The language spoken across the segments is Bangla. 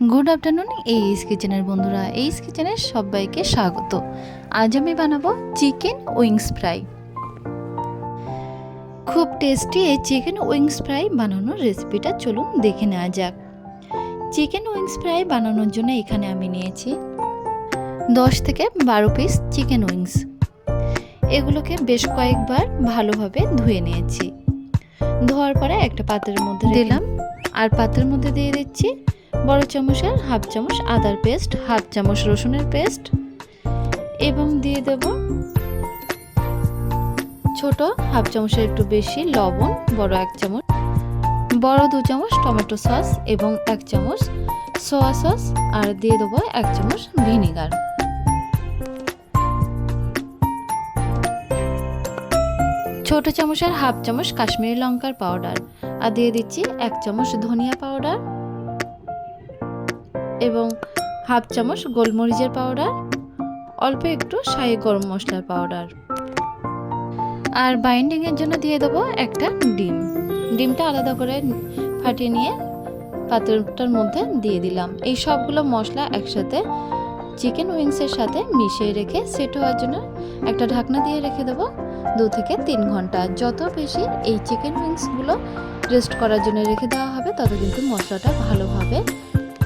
গুড আফটারনুন এই এইস কিচেনের বন্ধুরা। এইস কিচেনের সবাইকে স্বাগত। আজ আমি বানাবো চিকেন উইংস ফ্রাই। খুব টেস্টি এই চিকেন উইংস ফ্রাই বানানোর রেসিপিটা চলুন দেখে নেওয়া যাক। চিকেন উইংস ফ্রাই বানানোর জন্য এখানে আমি নিয়েছি দশ থেকে বারো পিস চিকেন উইংস। এগুলোকে বেশ কয়েকবার ভালোভাবে ধুয়ে নিয়েছি। ধোয়ার পরে একটা পাত্রের মধ্যে দিলাম। আর পাত্রের মধ্যে দিয়ে দিচ্ছি বড় চামচের হাফ চামচ আদার পেস্ট, হাফ চামচ রসুনের পেস্ট এবং দিয়ে দেব ছোট হাফ চামচের একটু বেশি লবণ, বড় এক চামচ, বড় দু চামচ টমেটো সস এবং এক চামচ সোয়া সস আর দিয়ে দেবো এক চামচ ভিনিগার। ছোট চামচের হাফ চামচ কাশ্মীরি লঙ্কার পাউডার আর দিয়ে দিচ্ছি এক চামচ ধনিয়া পাউডার। এবং হাফ চামচ গোলমরিচের পাউডার, অল্প একটু শাহি গরম মশলার পাউডার। আর বাইন্ডিংয়ের জন্য দিয়ে দেবো একটা ডিম। ডিমটা আলাদা করে ফাটিয়ে নিয়ে পাত্রটার মধ্যে দিয়ে দিলাম। এই সবগুলো মশলা একসাথে চিকেন উইংসের সাথে মিশিয়ে রেখে সেট হওয়ার জন্য একটা ঢাকনা দিয়ে রেখে দেবো দু থেকে তিন ঘণ্টা। যত বেশি এই চিকেন উইংসগুলো রেস্ট করার জন্য রেখে দেওয়া হবে, তত কিন্তু মশলাটা ভালোভাবে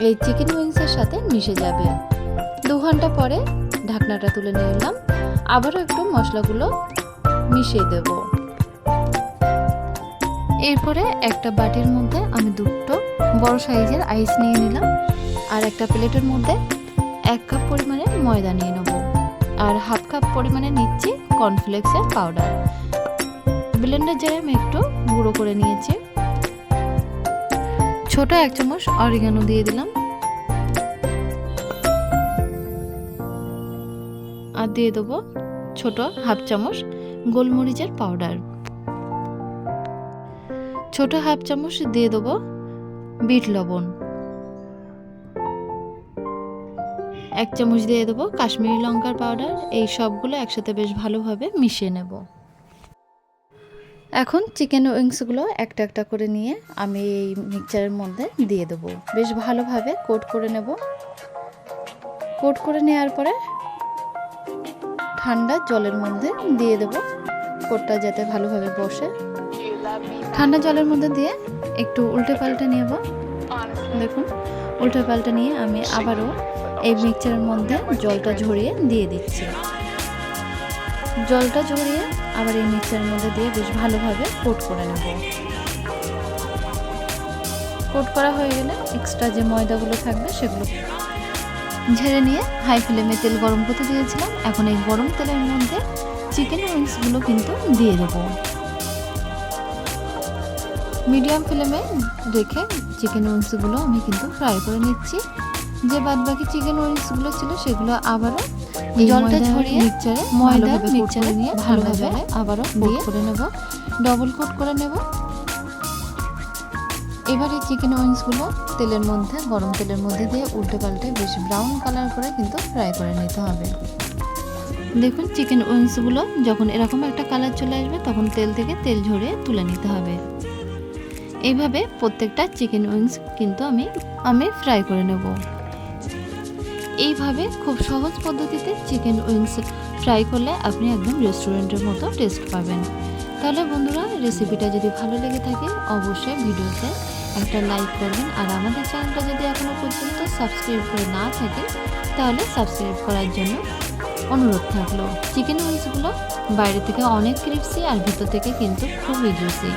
এই চিকেন উইংসের সাথে মিশে যাবে। দু ঘণ্টা পরে ঢাকনাটা তুলে নিলাম আবারও একটু মশলাগুলো মিশিয়ে দেব। এরপরে একটা বাটির মধ্যে আমি দুটো বড় সাইজের আইস নিয়ে নিলাম। আর একটা প্লেটের মধ্যে এক কাপ পরিমাণে ময়দা নিয়ে নেব। আর হাফ কাপ পরিমাণে নিচ্ছি কর্নফ্লেক্সের পাউডার ব্লেন্ডার জারে আমি একটু গুঁড়ো করে নিয়েছি। ছোট এক চামচ অরিগানো দিয়ে দিলাম। আর দিয়ে দেবো ছোট হাফ চামচ গোলমরিচের পাউডার ছোট হাফ চামচ দিয়ে দেবো বিট লবণ। এক চামচ দিয়ে দেবো কাশ্মীরি লঙ্কার পাউডার এই সবগুলো একসাথে বেশ ভালোভাবে মিশিয়ে নেব। এখন চিকেন উইংসগুলো একটা একটা করে নিয়ে আমি এই মিক্সচারের মধ্যে দিয়ে দেবো। বেশ ভালোভাবে কোট করে নেব। কোট করে নেওয়ার পরে ঠান্ডা জলের মধ্যে দিয়ে দেবো। কোটটা যাতে ভালোভাবে বসে। ঠান্ডা জলের মধ্যে দিয়ে একটু উল্টে পাল্টে নেব। দেখুন, উল্টে পাল্টে নিয়ে আমি আবারও এই মিক্সচারের মধ্যে জলটা ঝরিয়ে দিয়ে দিচ্ছি। জলটা ঝরিয়ে আবার এই মিক্সচারের মধ্যে দিয়ে বেশ ভালোভাবে কোট করে নেব। কোট করা হয়ে গেলে এক্সট্রা যে ময়দাগুলো থাকবে সেগুলো ঝেড়ে নিয়ে হাই ফ্লেমে তেল গরম করতে দিয়েছিলাম। এখন এই গরম তেলের মধ্যে চিকেন উইংসগুলো কিন্তু দিয়ে দেবো। মিডিয়াম ফ্লেমে রেখে চিকেন উইংসগুলো আমি কিন্তু ফ্রাই করে নিচ্ছি। যে বাদ বাকি চিকেন উইংসগুলো ছিল সেগুলো আবারও জলটা ছড়িয়ে মিক্সচারে ময়দা মিক্সচারে নিয়ে ভালোভাবে আবারও কোট করে নেব। ডবল কোট করে নেব। এবার এই চিকেন উইংসগুলো তেলের মধ্যে গরম তেলের মধ্যে দিয়ে উল্টে পাল্টে বেশ ব্রাউন কালার করে কিন্তু ফ্রাই করে নিতে হবে। দেখুন চিকেন উইংসগুলো যখন এরকম একটা কালার চলে আসবে তখন তেল থেকে তেল ঝরিয়ে তুলে নিতে হবে। এইভাবে প্রত্যেকটা চিকেন উইংস কিন্তু আমি আমি ফ্রাই করে নেব। এইভাবে খুব সহজ পদ্ধতিতে চিকেন উইংস ফ্রাই করলে আপনি একদম রেস্টুরেন্টের মতো টেস্ট পাবেন। তাহলে বন্ধুরা রেসিপিটা যদি ভালো লেগে থাকে, অবশ্যই ভিডিওতে একটা লাইক করবেন। আর আমাদের চ্যানেলটা যদি এখনও পর্যন্ত সাবস্ক্রাইব করে না থাকে তাহলে সাবস্ক্রাইব করার জন্য অনুরোধ থাকল। চিকেন উইংসগুলো বাইরে থেকে অনেক ক্রিপসি আর ভিতর থেকে কিন্তু খুবই জুসি